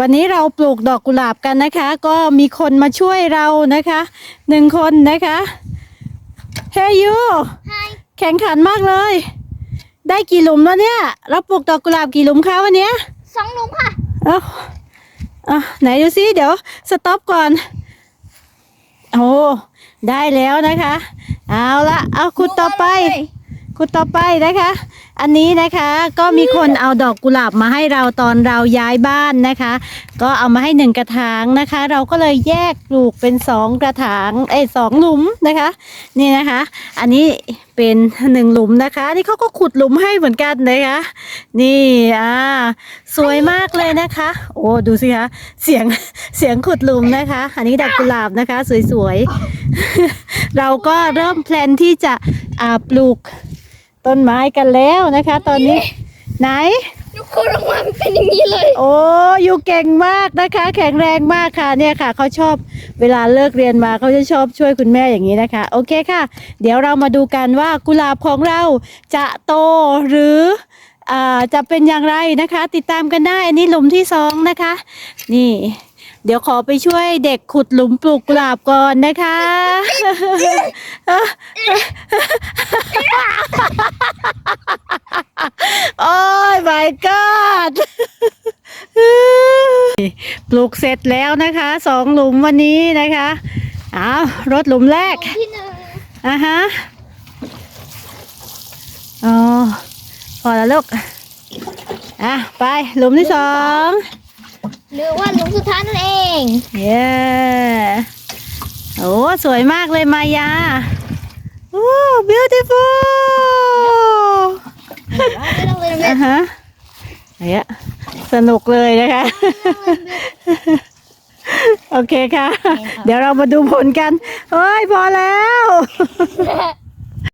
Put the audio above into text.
วันนี้เราปลูกดอกกุหลาบกันนะคะ ก็มีคนมาช่วยเรานะคะหนึ่งคนนะคะเฮ้ยยูไฮแข่งขันมากเลย ได้กี่หลุมแล้วเนี่ย เราปลูกดอกกุหลาบกี่หลุมคะวันเนี้ยสองหลุมค่ะเอ้าอะไหนดูซิเดี๋ยวสต็อปก่อนโอ้ได้แล้วนะคะ เอาละเอาขุดต่อไป ขุดต่อไปนะคะ อันนี้นะคะก็มีคนเอาดอกกุหลาบมาให้เราตอนเราย้ายบ้านนะคะ ก็เอามาให้หนึ่งกระถางนะคะ เราก็เลยแยกปลูกเป็นสองกระถางเอ้ยสองหลุมนะคะ นี่นะคะ อันนี้เป็นหนึ่งหลุมนะคะนี่เขาก็ขุดหลุมให้เหมือนกันนะคะ นี่อ่าสวยมากเลยนะคะ โอ้ดูสิคะเสียงเสียงขุดหลุมนะคะ อันนี้ดอกกุหลาบนะคะ สวยๆเราก็เริ่มแพลนที่จะอ่าปลูก ต้นไม้กันแล้วนะคะ ตอนนี้ ไหนลูกคุณออกมาเป็นอย่างนี้เลย โอ้อยู่เก่งมากนะคะ แข็งแรงมากค่ะเนี่ยค่ะเขาชอบเวลาเลิกเรียนมาเขาจะชอบช่วยคุณแม่อย่างนี้นะคะ โอเคค่ะ เดี๋ยวเรามาดูกันว่ากุหลาบของเราจะโตหรืออ่าจะเป็นอย่างไรนะคะ ติดตามกันได้อันนี้หลุมที่สองนะคะ นี่ เดี๋ยวขอไปช่วยเด็กขุดหลุมปลูกกุหลาบก่อนนะคะ โอ้ย my god ปลูกเสร็จแล้วนะคะสองหลุมวันนี้นะคะเอารถหลุมแรกที่หนึ่งอะฮะอ๋อพอแล้วลูกอะไปหลุมที่สองหรือว่าหลุมสุดท้ายนั่นเองเย้โอ้สวยมากเลยมายาโอ้ beautiful ไม่ต้องเลยนะ อะ ฮะเนี่ยสนุกเลยนะคะ โอเคค่ะ เดี๋ยวเรามาดูผลกันเฮ้ย พอแล้วแม่